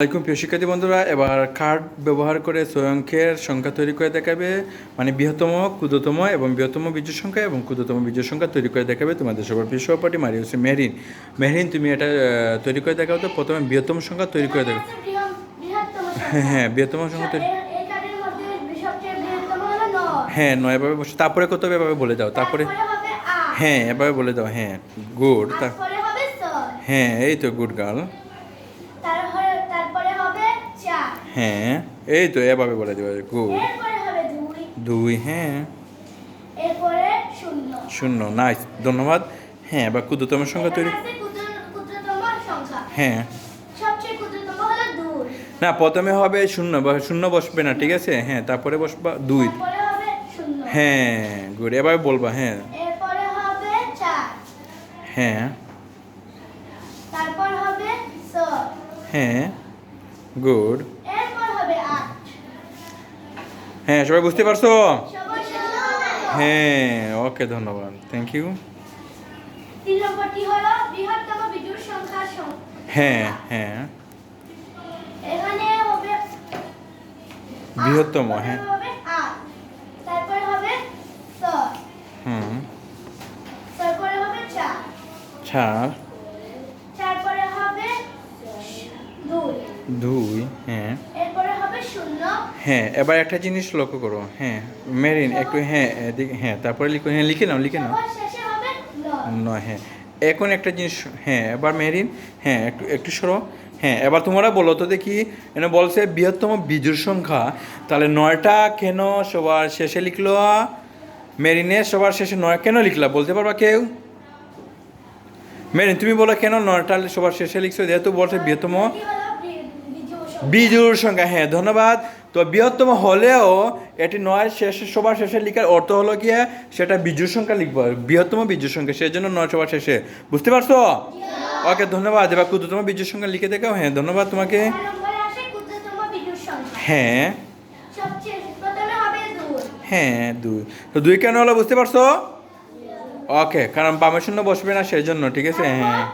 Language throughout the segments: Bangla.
আসসালামাইকুম প্রিয় শিক্ষার্থী বন্ধুরা এবার কার্ড ব্যবহার করে স্বয়ংক্ষের সংখ্যা তৈরি করে দেখাবে। মানে বৃহত্তম ক্ষুদ্রতম এবং বৃহত্তম বীজের সংখ্যা এবং ক্ষুদ্রতম বীজের সংখ্যা তৈরি করে দেখাবে তোমাদের সবার প্রিয় সহপাঠী মারি হচ্ছে মেহরিন। মেহরিন তুমি এটা তৈরি করে দেখাও তো। প্রথমে বৃহত্তম সংখ্যা তৈরি করে দেবে হ্যাঁ হ্যাঁ বৃহত্তম সংখ্যা তৈরি। হ্যাঁ নয় এভাবে বসে। তারপরে কত এভাবে বলে দাও। তারপরে হ্যাঁ এভাবে বলে দাও। হ্যাঁ গুড। তা হ্যাঁ এই তো গুড গার্ল তারপরে হবে চার হ্যাঁ এই তো এভাবে বলে দেবে গুড। দুই। হ্যাঁ। শূন্য। নাইস ধন্যবাদ। হ্যাঁ এবার ক্ষুদ্রতম সংখ্যা তৈরি। হ্যাঁ। না প্রথমে হবে শূন্য বা- শূন্য বসবে না ঠিক আছে? হ্যাঁ তারপরে বসবা দুই। হ্যাঁ গুড এবার বলবা হ্যাঁ। হ্যাঁ। হ্যাঁ গুড। হ্যাঁ সবাই বুঝতে পারছ। হ্যাঁ ওকে ধন্যবাদ। থ্যাংক ইউ হ্যাঁ হ্যাঁ। বৃহত্তম, হ্যাঁ। হুম। চার। চার। তারপরে হবে দুই। হ্যাঁ। হ্যাঁ এবার একটা জিনিস লক্ষ্য করো। হ্যাঁ মেরিন একটু হ্যাঁ হ্যাঁ তারপরে লিখো হ্যাঁ লিখে নাও লিখে নাও। নয় হ্যাঁ এখন একটা জিনিস হ্যাঁ এবার মেরিন হ্যাঁ একটু একটু সরো। হ্যাঁ এবার তোমরা বলো তো দেখি এনে বলছে বৃহত্তম বিজুর সংখ্যা তাহলে নয়টা কেন সবার শেষে লিখলো? মেরিনের সবার শেষে নয় কেন লিখলা? বলতে পারবা কেউ? মেরিন তুমি বলো কেন নয়টা সবার শেষে লিখছো? যেহেতু বলছে বৃহত্তম। বিজুর সংখ্যা হ্যাঁ ধন্যবাদ। তো বৃহত্তম হলেও এটি নয় শেষে সবার শেষে লিখার অর্থ হলো গিয়ে সেটা বিজুর সংখ্যা লিখব বৃহত্তম বিজুর সংখ্যা সেই জন্য নয় সবার শেষে। বুঝতে পারছ? ওকে ধন্যবাদ। এবার ক্ষুদ্রতম বিজুর সংখ্যা লিখে দেখাও। হ্যাঁ ধন্যবাদ তোমাকে। হ্যাঁ। হ্যাঁ দুই। তো দুই কেন হলো বুঝতে পারছ? ওকে কারণ বামে শূন্য বসবে না সেই জন্য ঠিক আছে? হ্যাঁ।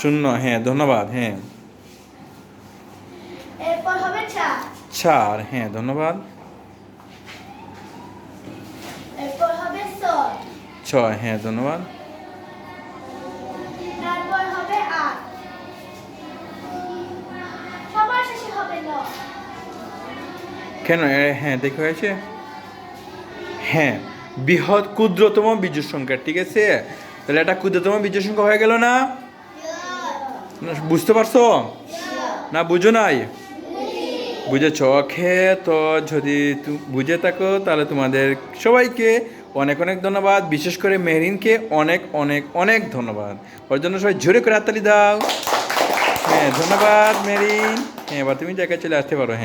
শূন্য হ্যাঁ ধন্যবাদ হ্যাঁ এরপর হবে চার চার হ্যাঁ ধন্যবাদ। ছয়। হ্যাঁ ধন্যবাদ। কেন? হ্যাঁ দেখে হয়েছে। হ্যাঁ বৃহৎ ক্ষুদ্রতম বীজের সংখ্যা ঠিক আছে? তাহলে এটা ক্ষুদ্রতম বীজের সংখ্যা হয়ে গেল না? না, বুঝতে পারছ? না বুঝো নাই? বুঝেছ? ওকে তো যদি বুঝে থাকো, তাহলে তোমাদের সবাইকে অনেক অনেক ধন্যবাদ। বিশেষ করে মেহরিনকে অনেক অনেক অনেক ধন্যবাদ। ওর জন্য সবাই জোরে করে হাততালি দাও। হ্যাঁ ধন্যবাদ মেরিন হ্যাঁ এবার তুমি জায়গায় চলে আসতে পারো হ্যাঁ।